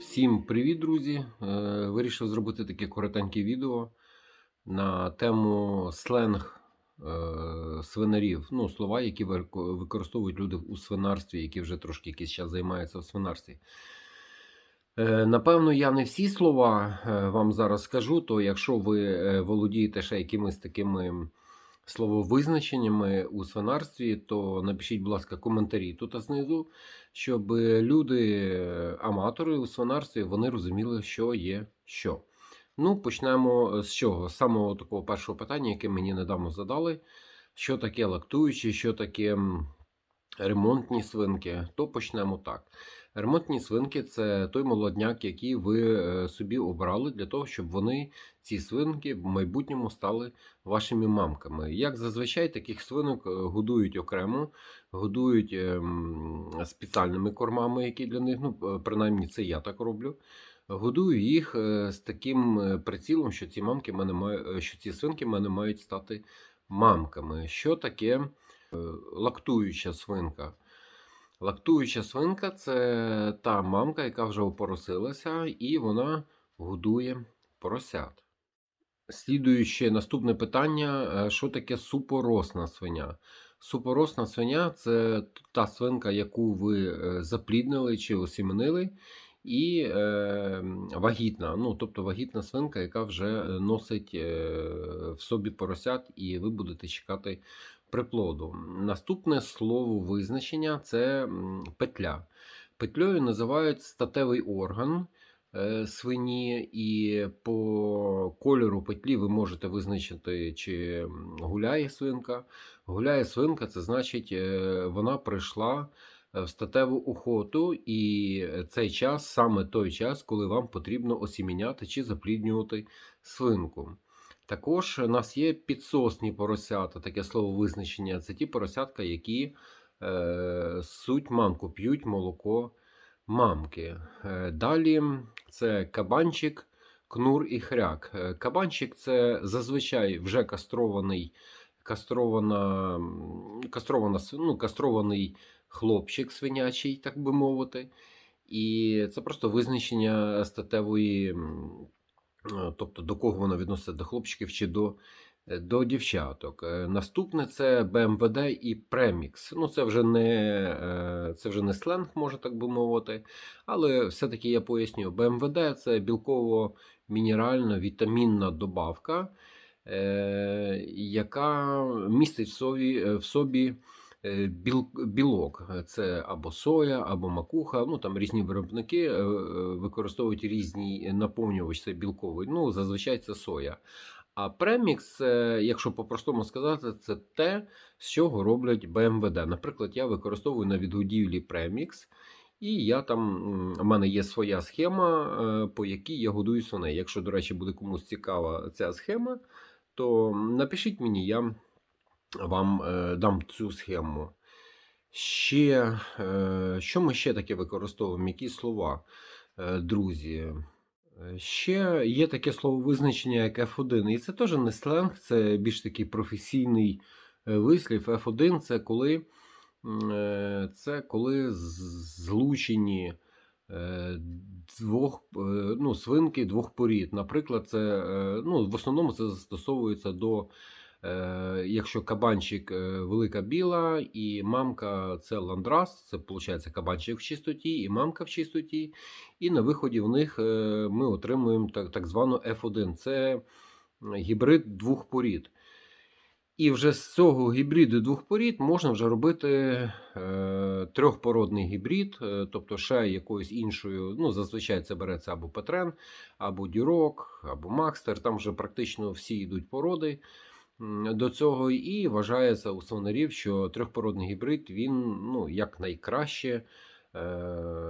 Всім привіт, друзі! Е, Вирішив зробити таке коротеньке відео на тему сленг е, свинарів. Ну, слова, які використовують люди у свинарстві, які вже трошки якийсь час займаються в свинарстві. Е, Напевно, я не всі слова вам зараз скажу, то якщо ви володієте ще якимись такими слововизначеннями у свинарстві, то напишіть, будь ласка, коментарі тут знизу, щоб люди, аматори у свинарстві, вони розуміли, що є що. Ну, почнемо з чого? З самого такого першого питання, яке мені недавно задали: що таке лактуючі, що таке ремонтні свинки, то почнемо так. Ремонтні свинки це той молодняк, який ви е, собі обрали для того, щоб вони, ці свинки, в майбутньому стали вашими мамками. Як зазвичай таких свинок е, годують окремо, годують ем, спеціальними кормами, які для них, ну е, принаймні це я так роблю. Годую їх з таким прицілом, що ці мамки мене маю- е, що ці свинки мене мають стати мамками. Що таке лактуюча свинка? Лактуюча свинка це та мамка, яка вже опоросилася, і вона годує поросят. Слідуюче наступне питання: е, що таке супоросна свиня? Супоросна свиня це та свинка, яку ви е, запліднили чи осіменили, і е, вагітна. Ну, тобто вагітна свинка, яка вже е, носить в собі поросят, і ви будете чекати приплоду. Наступне слово визначення це петля. Петлею називають статевий орган е, свині, і по кольору петлі ви можете визначити, чи гуляє свинка. Гуляє свинка, це значить, е, вона прийшла е, в статеву охоту, і цей час саме той час, коли вам потрібно осіміняти чи запліднювати свинку. Також у нас є підсосні поросята, таке слово визначення. Це ті поросятка, які е, суть мамку, п'ють молоко мамки. Е, далі це кабанчик, кнур і хряк. Е, Кабанчик це зазвичай вже кастрований, кастрована, кастрована, ну, кастрований хлопчик свинячий, так би мовити. І це просто визначення статевої, тобто до кого воно відноситься, до хлопчиків чи до, е, до дівчаток. Е, Наступне це БМВД і премікс. Ну, це вже не, е, це вже не сленг, може так би мовити. Але все-таки я поясню: БМВД це білково-мінеральна вітамінна добавка, е, яка містить в собі, е, в собі е, білок. Це або соя, або макуха. Ну там різні виробники е, е, використовують різні наповнювач, це білковий. Ну, зазвичай це соя. А премікс, якщо по-простому сказати, це те, з чого роблять БМВД. Наприклад, я використовую на відгодівлі премікс. І я там, у мене є своя схема, е, по якій я годую свиней. Якщо, до речі, буде комусь цікава ця схема, то напишіть мені, я вам е, дам цю схему. Ще, е, що ми ще таке використовуємо? Які слова, е, друзі? Ще є таке слововизначення, як F1. І це теж не сленг, це більш такий професійний вислів. F1 це коли, це коли злучені двох, ну, свинки двох порід. Наприклад, це, ну, в основному це застосовується до. Е, Якщо кабанчик е, велика біла і мамка це ландрас, це виходить кабанчик в чистоті і мамка в чистоті. І на виході в них е, ми отримуємо так, так звану F1. Це гібрид двох порід. І вже з цього гібриду двох порід можна вже робити е, трьохпородний гібрид, е, тобто ще якоюсь іншою. Ну, зазвичай це береться або Петрен, або Дюрок, або Макстер. Там вже практично всі йдуть породи до цього. І вважається у свинарів, що трьохпородний гібрид він ну, як найкраще. Е,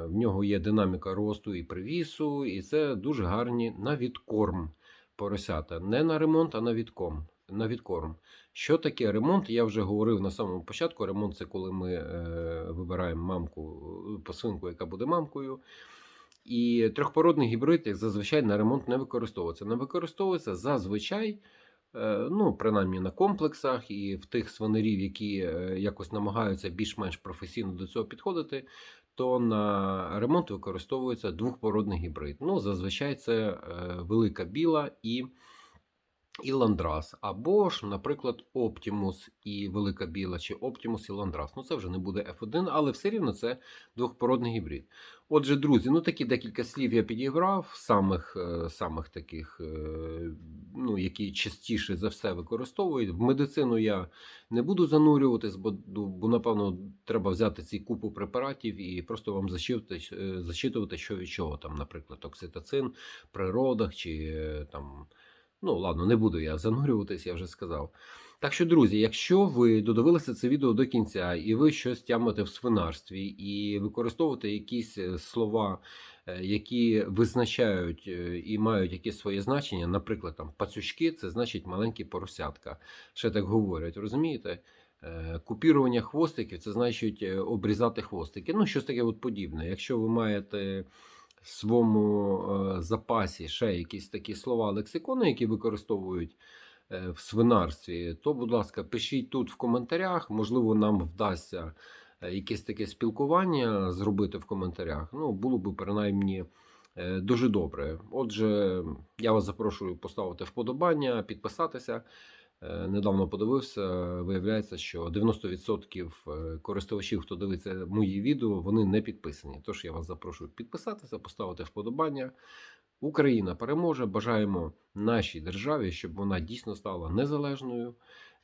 В нього є динаміка росту і привісу, і це дуже гарні на відкорм поросята. Не на ремонт, а на відкорм. На відкорм. Що таке ремонт? Я вже говорив на самому початку. Ремонт це коли ми е, вибираємо мамку по свинку, яка буде мамкою. І трьохпородний гібрид, як зазвичай, на ремонт не використовується. Не використовується зазвичай е, ну, принаймні на комплексах, і в тих свинарів, які е, якось намагаються більш-менш професійно до цього підходити, то на ремонт використовується двохпородний гібрид. Ну, зазвичай це е, велика біла і, і ландрас. Або ж, наприклад, Оптімус і велика біла, чи Оптімус і ландрас. Ну, це вже не буде F1, але все рівно це двохпородний гібрид. Отже, друзі, ну такі декілька слів я підібрав, самих, е, самих таких, е, ну, які частіше за все використовують. В медицину я не буду занурюватись, бо, ду- бо напевно, треба взяти ці купу препаратів і просто вам зачитувати, е, зачитувати, що від чого там, наприклад, окситоцин при родах чи е, там. Ну, ладно, не буду я занурюватись, я вже сказав. Так що, друзі, якщо ви додивилися це відео до кінця, і ви щось тямите в свинарстві, і використовуєте якісь е, слова, е, які визначають е, і мають якесь своє значення, наприклад, там пацючки, це значить маленькі поросятка. Ще так говорять, розумієте? Купірування хвостиків це значить обрізати хвостики. Ну, щось таке от подібне. Якщо ви маєте своєму е, запасі ще якісь такі слова лексикону, які використовують е, в свинарстві, то, будь ласка, пишіть тут в коментарях. Можливо, нам вдасться е, якесь таке спілкування зробити в коментарях. Ну, було би принаймні дуже добре. Отже, я вас запрошую поставити вподобання, підписатися. Е, Недавно подивився, виявляється, що 90% е, користувачів, хто дивиться мої відео, вони не підписані. Тож я вас запрошую підписатися, поставити вподобання. Україна переможе. Бажаємо нашій державі, щоб вона дійсно стала незалежною,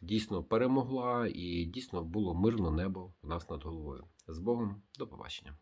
дійсно перемогла і дійсно було мирне небо в нас над головою. З Богом, до побачення.